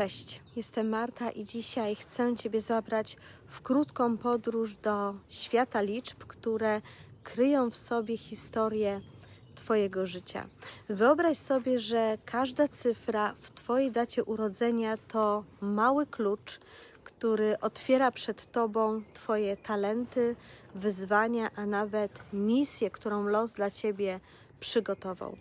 Cześć, jestem Marta i dzisiaj chcę Ciebie zabrać w krótką podróż do świata liczb, które kryją w sobie historię Twojego życia. Wyobraź sobie, że każda cyfra w Twojej dacie urodzenia to mały klucz, który otwiera przed Tobą Twoje talenty, wyzwania, a nawet misję, którą los dla Ciebie przygotował.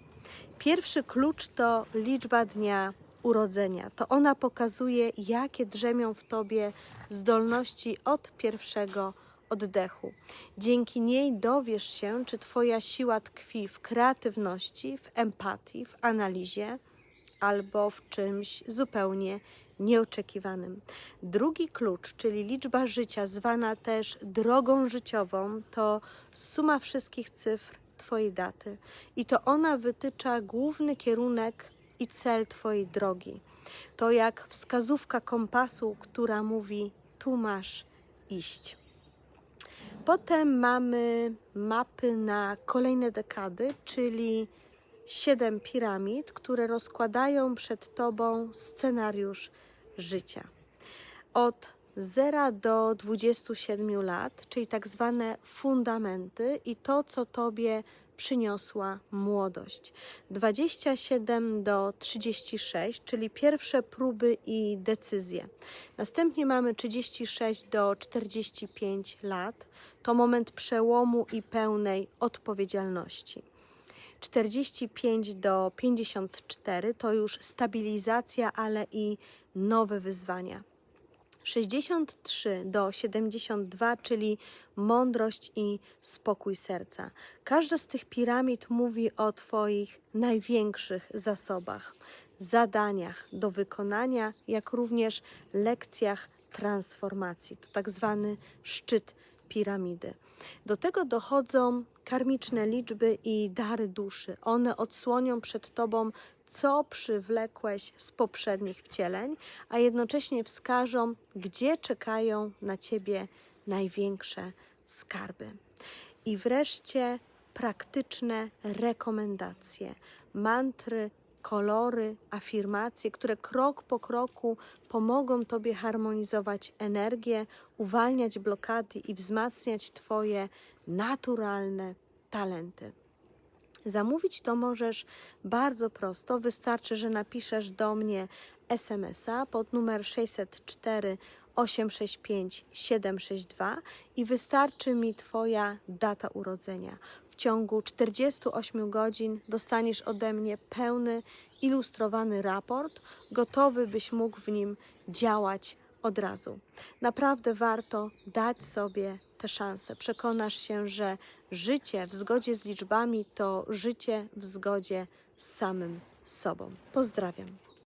Pierwszy klucz to liczba dnia urodzenia. To ona pokazuje, jakie drzemią w tobie zdolności od pierwszego oddechu. Dzięki niej dowiesz się, czy twoja siła tkwi w kreatywności, w empatii, w analizie albo w czymś zupełnie nieoczekiwanym. Drugi klucz, czyli liczba życia, zwana też drogą życiową, to suma wszystkich cyfr Twojej daty i to ona wytycza główny kierunek i cel Twojej drogi. To jak wskazówka kompasu, która mówi: tu masz iść. Potem mamy mapy na kolejne dekady, czyli siedem piramid, które rozkładają przed Tobą scenariusz życia. Od 0 do 27 lat, czyli tak zwane fundamenty i to, co Tobie przyniosła młodość. 27 do 36, czyli pierwsze próby i decyzje. Następnie mamy 36 do 45 lat, to moment przełomu i pełnej odpowiedzialności. 45 do 54 to już stabilizacja, ale i nowe wyzwania. 63 do 72, czyli mądrość i spokój serca. Każda z tych piramid mówi o Twoich największych zasobach, zadaniach do wykonania, jak również lekcjach transformacji. To tak zwany szczyt piramidy. Do tego dochodzą karmiczne liczby i dary duszy. One odsłonią przed Tobą, co przywlekłeś z poprzednich wcieleń, a jednocześnie wskażą, gdzie czekają na Ciebie największe skarby. I wreszcie praktyczne rekomendacje, mantry, kolory, afirmacje, które krok po kroku pomogą Tobie harmonizować energię, uwalniać blokady i wzmacniać Twoje naturalne talenty. Zamówić to możesz bardzo prosto. Wystarczy, że napiszesz do mnie SMS-a pod numer 604 865 762 i wystarczy mi Twoja data urodzenia. W ciągu 48 godzin dostaniesz ode mnie pełny, ilustrowany raport, gotowy byś mógł w nim działać od razu. Naprawdę warto dać sobie tę szansę. Przekonasz się, że życie w zgodzie z liczbami to życie w zgodzie z samym sobą. Pozdrawiam.